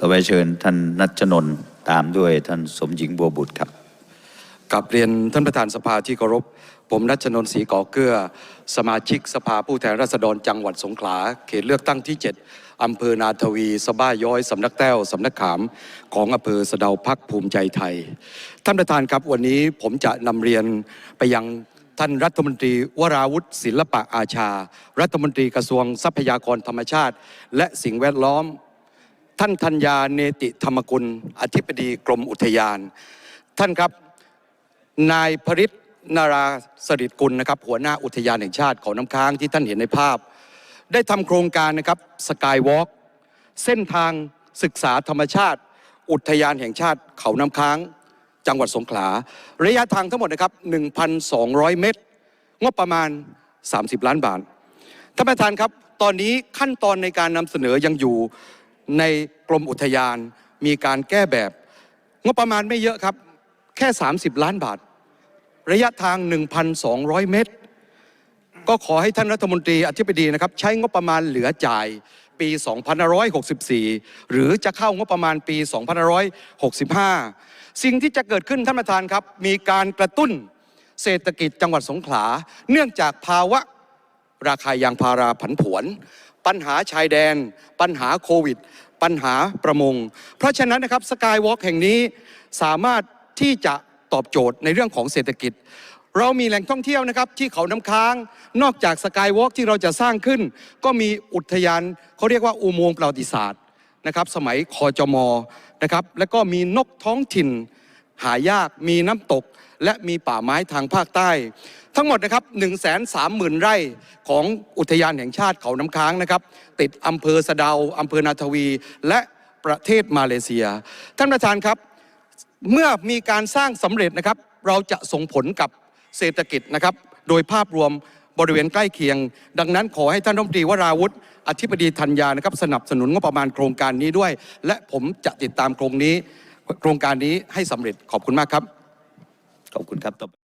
ต่อไปเชิญท่านนัชนน์ตามด้วยท่านสมหญิงบัวบุตรครับกับเรียนท่านประธานสภาที่เคารพ ผมนัชนน์ศรีก่อเกลือสมาชิกสภาผู้แทนราษฎรจังหวัดสงขลา เขตเลือกตั้งที่ 7 อำเภอนาทวี สบ้าย้อย สำนักแต้ว สำนักขาม ของอำเภอสะเดาพักภูมิใจไทย ท่านประธานครับวันนี้ผมจะนำเรียนไปยังท่านรัฐมนตรีวราวุฒิศิลปะอาชา รัฐมนตรีกระทรวงทรัพยากรธรรมชาติ และสิ่งแวดล้อม ท่านธัญญาเนติธรรมกุล อธิบดีกรมอุทยาน ท่านครับ นายพริตนาราสริตกุลนะครับ หัวหน้าอุทยานแห่งชาติเขาน้ำค้างที่ท่านเห็นในภาพ ได้ทำโครงการนะครับสกายวอล์กเส้นทางศึกษาธรรมชาติ อุทยานแห่งชาติเขาน้ำค้าง จังหวัดสงขลา ระยะทางทั้งหมดนะครับ 1,200 เมตร งบประมาณ 30 ล้านบาทท่านประธานครับ ตอนนี้ขั้นตอนในการนำเสนอยังอยู่ ในกรมอุทยานมีการแก้แบบ งบประมาณไม่เยอะครับ แค่ 30 ล้านบาท ระยะทาง 1,200 เมตร ก็ขอให้ท่านรัฐมนตรีอธิบดีนะครับ ใช้งบประมาณเหลือจ่ายปี 2564 หรือจะเข้างบประมาณปี 2565 สิ่งที่จะเกิดขึ้นท่านประธานครับ มีการกระตุ้นเศรษฐกิจจังหวัดสงขลา เนื่องจากภาวะราคายางพาราผันผวน ปัญหาชายแดน ปัญหาโควิด ปัญหาประมง เพราะฉะนั้นนะครับสกายวอล์กแห่งนี้สามารถที่จะตอบโจทย์ในเรื่องของเศรษฐกิจ เรามีแหล่งท่องเที่ยวนะครับที่เขาน้ำค้าง นอกจากสกายวอล์กที่เราจะสร้างขึ้น ก็มีอุทยานเขาเรียกว่าอุโมงค์ประวัติศาสตร์นะครับสมัยคอจมนะครับ แล้วก็มีนกท้องถิ่น หายากมีน้ำตกและมีป่าไม้ทางภาคใต้ ทั้งหมดนะครับ1 3 0 0 0 0 ไร่ของอุทยานแห่งชาติเขาน้ำค้างนะครับ ติดอำเภอสะเดาอำเภอนาทวี และประเทศมาเลเซีย ท่านประธานครับ เมื่อมีการสร้างสำเร็จนะครับ เราจะส่งผลกับเศรษฐกิจนะครับ โดยภาพรวมบริเวณใกล้เคียง ดังนั้นขอให้ท่านรัฐมนตรีวราวุฒิอธิบดีธัญญานะครับ สนับสนุนงบประมาณโครงการนี้ด้วย และผมจะติดตามโครงนี้ โครงการนี้ให้สำเร็จขอบคุณมากครับขอบคุณครับต่อไป